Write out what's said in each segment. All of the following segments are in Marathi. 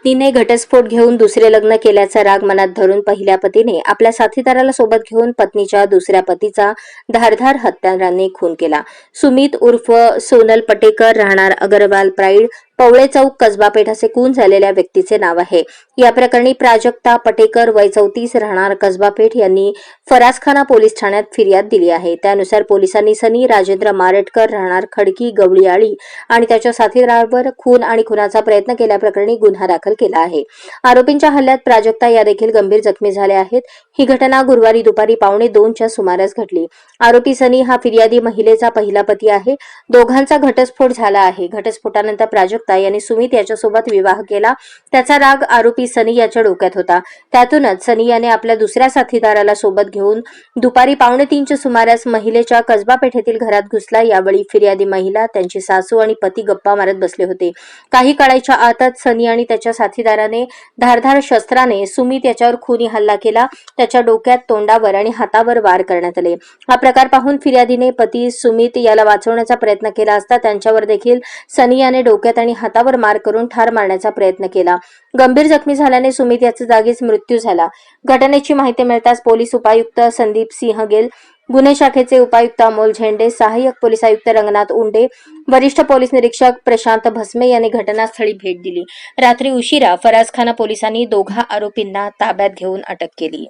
पत्नीने घटस्फोट घेऊन दुसरे लग्न केल्याचा राग मनात धरून पहिल्या पतीने आपल्या साथीदाराला सोबत घेऊन पत्नीच्या दुसऱ्या पतीचा धारधार हत्याराने खून केला. सुमित उर्फ सोनल पटेकर राहणार अगरवाल प्राईड पवळे चौक कसबा पेठ असे खून झालेल्या व्यक्तीचे नाव आहे. या प्रकरणी प्राजक्ता पटेकर वय चौतीस राहणार कसबा पेठ यांनी फरासखाना पोलीस ठाण्यात फिर्याद दिली आहे. त्यानुसार पोलिसांनी सनी राजेंद्र मारटकर राहणार खडकी गवळीआळी आणि त्याच्या साथीदारावर खून आणि खुनाचा प्रयत्न केल्याप्रकरणी गुन्हा दाखल केला आहे. आरोपींच्या हल्ल्यात प्राजक्ता या देखील गंभीर जखमी झाल्या आहेत. ही घटना गुरुवारी दुपारी पावणे दोनच्या सुमारास घडली. आरोपी सनी हा फिर्यादी महिलेचा पहिला पती आहे. दोघांचा घटस्फोट झाला आहे. घटस्फोटानंतर प्राजक्ता यांनी सुमित याच्यासोबत विवाह केला. त्याचा राग आरोपी सनी याच्या डोक्यात होता. त्यातूनच सनी याने आपल्या दुसऱ्या साथीदाराला सोबत घेऊन दुपारी पावणे तीनच्या सुमारास महिलेच्या कसबा पेठेतील घरात घुसला. यावेळी फिर्यादी महिला त्यांची सासू आणि पती गप्पा मारत बसले होते. काही काळाच्या आतच सनी आणि त्याच्या साथीदाराने धारधार शस्त्राने सुमित याच्यावर खुनी हल्ला केला. त्याच्या डोक्यात तोंडावर आणि हातावर वार करण्यात आले. हा प्रकार पाहून फिर्यादीने पती सुमित याला वाचवण्याचा प्रयत्न केला असता त्यांच्यावर देखील सनी याने डोक्यात आणि हातावर मार करून ठार मारण्याचा प्रयत्न केला. गंभीर जखमी झाल्याने सुमित याचा जागीच मृत्यू झाला. घटनेची माहिती मिळताच पोलीस उपायुक्त संदीप सिंह गेल गुन्हे शाखेचे उपायुक्त अमोल झेंडे सहाय्यक पोलीस आयुक्त रंगनाथ उंडे वरिष्ठ पोलीस निरीक्षक प्रशांत भस्मे यांनी घटनास्थळी भेट दिली. रात्री उशिरा फराजखाना पोलिसांनी दोघा आरोपींना ताब्यात घेऊन अटक केली.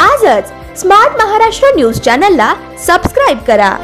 आजच स्मार्ट महाराष्ट्र न्यूज चॅनलला सबस्क्राईब करा.